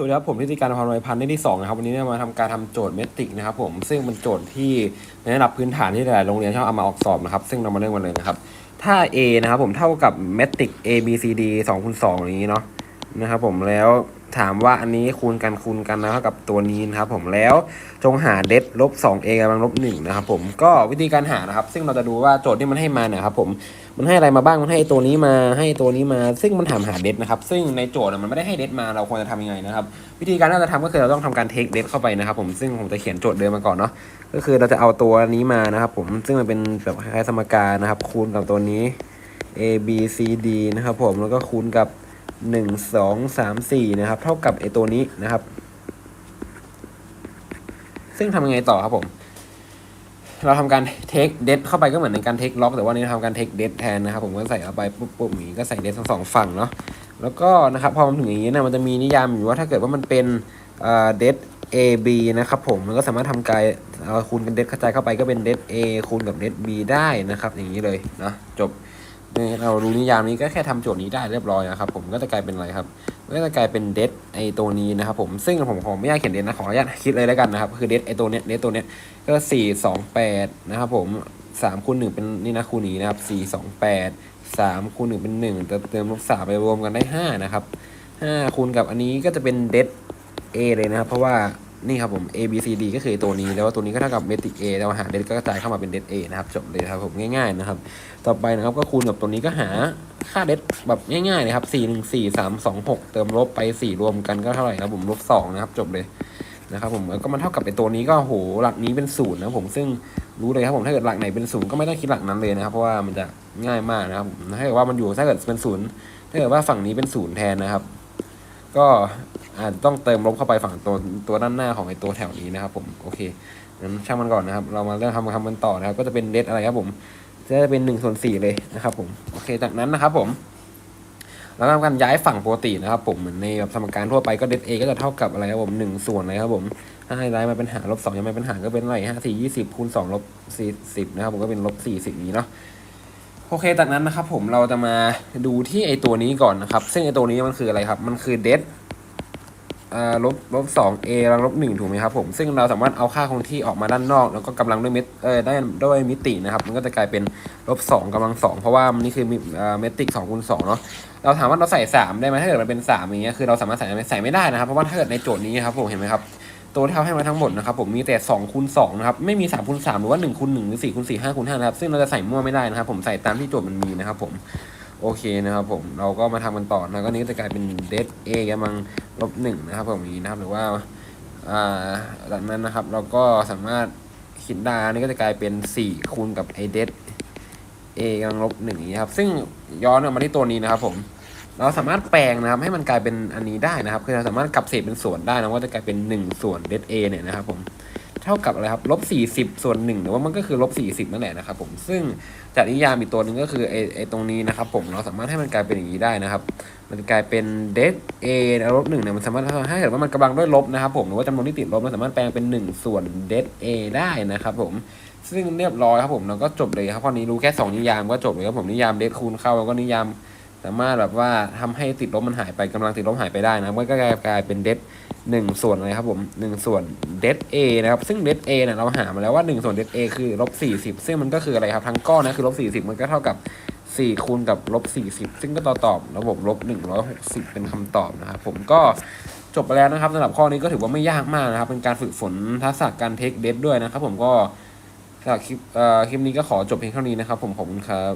สวัสดีครับผมทิติการพรไวยพันธ์ได้ที่2นะครับวันนี้เนี่ยมาทำการทำโจทย์เมตริกนะครับผมซึ่งเป็นโจทย์ที่ในระดับพื้นฐานที่หลายโรงเรียนชอบเอามาออกสอบนะครับซึ่งเรามาเริ่มกันเลยนะครับถ้า A นะครับผมเท่ากับเมตริก A B C D 2คูณ2อย่างนี้เนาะนะครับผมแล้ว ถามว่าอันนี้คูณกันคูณกันนะเท่ากับตัวนี้นะครับผมแล้วจงหาเดลบ 2A กำลังลบ1นะครับผมก็วิธีการหานะครับ ซึ่งเราจะดูว่าโจทย์ที่มันให้มาเนี่ยครับผมมันให้อะไรมาบ้างมันให้ตัวนี้มาให้ตัวนี้มา ซึ่งมันถามหาเดทนะครับซึ่งในโจทย์มันไม่ได้ให้เดทมาเราควรจะทำยังไงนะครับวิธีการที่เราจะทำก็คือเราต้องทำการเทคเดทเข้าไปนะครับผมซึ่งผมจะเขียนโจทย์เดิมมาก่อนเนาะก็คือเราจะเอาตัวนี้มานะครับผมซึ่งมันเป็นแบบคล้ายๆสมการนะครับคูณกับตัวนี้ a b c d นะครับผมแล้วก็คูณกับ 1 2 3 4นะครับ เท่ากับไอตัวนี้นะครับ ซึ่งทำยังไงต่อครับผม เราทำการเทคเดทเข้าไปก็เหมือนในการเทคล็อกแต่ว่านี้เราทำการเทคเดทแทนนะครับ ผมก็ใส่เข้าไปปุ๊บปุ๊บอย่างนี้ก็ใส่เดททั้งสองฝั่งเนาะแล้วก็นะครับพอมันถึงอย่างนี้เนี่ยมันจะมีนิยามอยู่ว่าถ้าเกิดว่ามันเป็นเดท A B นะครับผมมันก็สามารถทำกายคูณกันเดทกระจายเข้าไปก็เป็นเดท A คูณกับเดท B ได้นะครับ อย่างนี้เลยนะจบ เนี่ยเรารู้นิยามนี้ก็แค่ทำโจทย์นี้ได้เรียบร้อยนะครับผมก็จะกลายเป็นอะไรครับก็จะกลายเป็นเดทไอตัวนี้นะครับผมซึ่งผมขอไม่อยากเขียนเดทนะขออนุญาตคิดเลยแล้วกันนะครับคือเดทไอตัวเนี้ยเดทตัวเนี้ยก็สี่สองแปดนะครับผมสามคูณหนึ่งเป็นนี่นะคูณนี้นะครับสี่สองแปดสามคูณหนึ่งเป็นหนึ่งเติมเติมลบสามไปรวมกันได้ห้านะครับห้าคูณกับอันนี้ก็จะเป็นเดท A เลยนะครับเพราะว่า นี่ครับผม A B C D ก็คือตัวนี้ แล้วตัวนี้ก็เท่ากับเมติก A แล้วหาเดทก็กระจายเข้ามาเป็นเดท A นะครับจบเลยครับผมง่ายๆนะครับ ต่อไปนะครับก็คูณกับตัวนี้ก็หาค่าเดทแบบง่ายๆเลยครับสี่หนึ่งสี่สามสองหกเติมลบไปสี่รวมกันก็เท่าไหร่ครับผมลบสองนะครับจบเลยนะครับผมแล้วก็มันเท่ากับไอ้ตัวนี้ก็โหหลักนี้เป็นศูนย์นะผมซึ่งรู้เลยครับผมถ้าเกิดหลักไหนเป็นศูนย์ก็ไม่ต้องคิดหลักนั้นเลยนะครับ เพราะว่ามันจะง่ายมากนะครับถ้าเกิดว่ามันอยู่ถ้าเกิดเป็นศูนย์ถ้าเกิดว่าฝั่งนี้เป็นศูนย์แทนนะครับ ก็อาจจะต้องเติมลบเข้าไปฝั่งตัวตัวด้านหน้าของไอ้ตัวแถวนี้นะครับผมโอเคงั้นช่างมันก่อนนะครับ เรามาเริ่มทำทำกันต่อนะครับ ก็จะเป็นเลทอะไรครับผมจะเป็นหนึ่งส่วนสี่เลยนะครับผมโอเค จากนั้นนะครับผมแล้วทำการย้ายฝั่งปกตินะครับ ผมเหมือนในแบบสมการทั่วไปก็เดทเอก็จะเท่ากับอะไรครับผมหนึ่งส่วนอะไรครับผมถ้าให้ย้ายมาเป็นหารลบสองยังไม่เป็นหารก็เป็นไรห้าสี่ยี่สิบคูณสองลบสี่สิบนะครับผมก็เป็นลบสี่สิบนี้เนาะ โอเคจากนั้นนะครับผมเราจะมาดูที่ไอตัวนี้ก่อนนะครับ ซึ่งไอตัวนี้มันคืออะไรครับ มันคือเดทอ่าลบลบสองเอแล้วลบหนึ่งถูกไหมครับผม ซึ่งเราสามารถเอาค่าคงที่ออกมาด้านนอก แล้วก็กำลังด้วยเมตรเออได้ด้วยมิตินะครับ มันก็จะกลายเป็นลบสองกำลังสองเพราะว่ามันนี่คือมิอ่าเมตริกสองคูณสองเนาะเราถามว่าเราใส่สามได้ไหมถ้าเกิดมันเป็นสามอย่างเงี้ยคือเราสามารถใส่ใส่ไม่ได้นะครับ เพราะว่าถ้าเกิดในโจทย์นี้ครับผมเห็นไหมครับ ตัวที่เขาให้มาทั้งหมดนะครับผมมีแต่สองคูณสองนะครับไม่มีสามคูณสามหรือว่าหนึ่งคูณหนึ่งหรือสี่คูณสี่ห้าคูณห้านะครับซึ่งเราจะใส่มั่วไม่ได้นะครับ ผมใส่ตามที่โจทย์มันมีนะครับผมโอเคนะครับผมเราก็มาทำกันต่อนะก็นี้จะกลายเป็นเดทเอกำลังลบหนึ่งนะครับผมอย่างนี้นะครับหรือว่าอ่าหลังนั้นนะครับเราก็สามารถคิดได้นนี้ก็จะกลายเป็นสี่คูณกับไอเดท a กำลังลบหนึ่งอย่างนี้ครับซึ่งย้อนกลับมาที่ตัวนี้นะครับผม เราสามารถแปลงนะครับ ให้มันกลายเป็นอันนี้ได้นะครับ คือเราสามารถกลับเศษเป็นส่วนได้นะว่าจะกลายเป็น 1 ส่วนเด a เนี่ยนะครับผมเท่ากับอะไรครับลบ40ส่วน1หรือว่ามันก็คือลบ40นั่นแหละนะครับผมซึ่งจากนิยามอีกตัวหนึ่งก็คือไอไอตรงนี้นะครับผมเราสามารถให้มันกลายเป็นอย่างนี้ได้นะครับ มันจะกลายเป็นเด a แล้วลบหนึ่งเนี่ยมันสามารถถ้าเกิดว่ามันกำลังด้วยลบนะครับผมหรือว่าจำนวนที่ติดลบมันสามารถแปลงเป็น1ส่วนเด a ได้นะครับผมซึ่งเรียบร้อยครับผมเราก็จบเลยครับข้อนี้รู้แค่สองนิยามก็จบเลยครับผมนิยามเดทคูณเข้าแล้วก็นิยาม สามารถแบบว่าทำให้ติดลบมันหายไปกำลังติดลบหายไปได้นะมันก็กลายเป็นเดทหนึ่งส่วนอะไรครับผมหนึ่งส่วนเดทเอนะครับ ซึ่งเดทเอเนี่ยเราหามาแล้วว่าหนึ่งส่วนเดทเอคือลบสี่สิบซึ่งมันก็คืออะไรครับทั้งก้อนนะคือลบสี่สิบมันก็เท่ากับสี่คูณกับลบสี่สิบซึ่งก็ต่อตอบระบบลบหนึ่งร้อยหกสิบเป็นคำตอบนะครับผมก็จบไปแล้วนะครับสำหรับข้อนี้ก็ถือว่าไม่ยากมากนะครับ เป็นการฝึกฝนทักษะการเทคเดทด้วยนะครับ ผมก็สำหรับคลิปคลิปนี้ก็ขอจบเพียงเท่านี้นะครับ ผมขอบคุณครับ